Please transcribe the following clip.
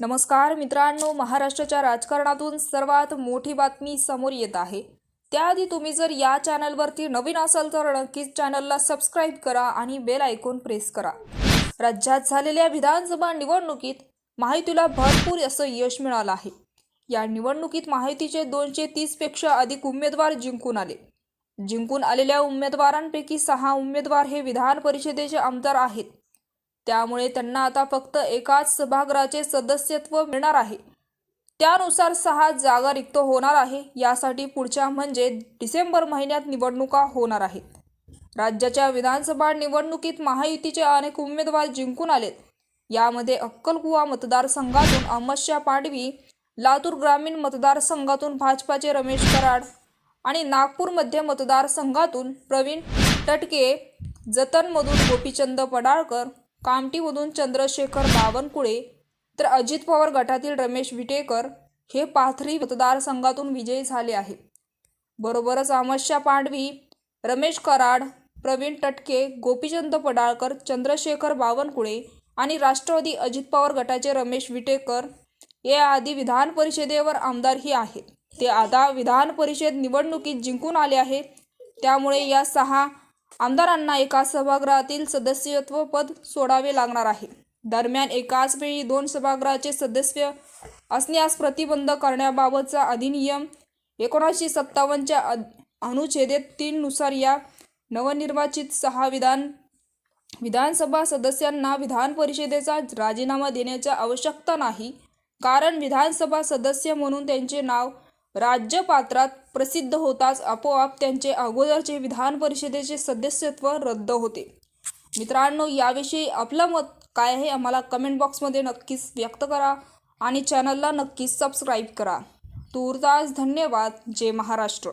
नमस्कार मित्रांनो महाराष्ट्राच्या राजकारणातून सर्वात मोठी बातमी समोर येत आहे. त्याआधी तुम्ही जर या चॅनलवरती नवीन असाल तर नक्कीच चॅनलला सबस्क्राईब करा आणि बेल आयकॉन प्रेस करा. राज्यात झालेल्या विधानसभा निवडणुकीत माहितीला भरपूर असं यश मिळालं आहे. या निवडणुकीत माहितीचे दोनशे तीसपेक्षा अधिक उमेदवार जिंकून आले. जिंकून आलेल्या उमेदवारांपैकी सहा उमेदवार हे विधान परिषदेचे आमदार आहेत. त्यामुळे त्यांना आता फक्त एकाच सभागृहाचे सदस्यत्व मिळणार आहे. त्यानुसार सहा जागा रिक्त होणार आहे. यासाठी पुढच्या म्हणजे डिसेंबर महिन्यात निवडणुका होणार आहेत. राज्याच्या विधानसभा निवडणुकीत महायुतीचे अनेक उमेदवार जिंकून आलेत. यामध्ये अक्कलकुवा मतदारसंघातून अमशा पाडवी लातूर ग्रामीण मतदारसंघातून भाजपाचे रमेश कराड आणि नागपूर मध्य मतदारसंघातून प्रवीण टटके जतनमधून गोपीचंद पडाळकर कामटीमधून चंद्रशेखर बावनकुळे तर अजित पवार गटातील रमेश विटेकर हे पाथरी मतदारसंघातून विजयी झाले आहे बरोबरच अमस्या पांडवी रमेश कराड प्रवीण टटके गोपीचंद पडाळकर चंद्रशेखर बावनकुळे आणि राष्ट्रवादी अजित पवार गटाचे रमेश विटेकर या आधी विधान परिषदेवर आमदारही आहेत. ते आता विधान परिषद निवडणुकीत जिंकून आले आहे त्यामुळे या सहा आमदारांना एका सभागृहातील सदस्यत्व पद सोडावे लागणार आहे. दरम्यान एकाच वेळी दोन सभागृहाचे सदस्य असण्यास प्रतिबंध करण्याबाबतचा अधिनियम एकोणीसशे सत्तावन्नच्या अनुच्छेदेत तीननुसार या नवनिर्वाचित सहा विधान विधानसभा सदस्यांना विधान परिषदेचा राजीनामा देण्याची आवश्यकता नाही. कारण विधानसभा सदस्य म्हणून त्यांचे नाव राज्यपात्रात प्रसिद्ध होताच आपोआप त्यांचे अगोदरचे विधान परिषदेचे सदस्यत्व रद्द होते. मित्रांनो याविषयी आपलं मत काय आहे? आम्हाला कमेंट बॉक्समध्ये नक्कीच व्यक्त करा आणि चॅनलला नक्कीच सबस्क्राईब करा. तूर्तास धन्यवाद. जय महाराष्ट्र.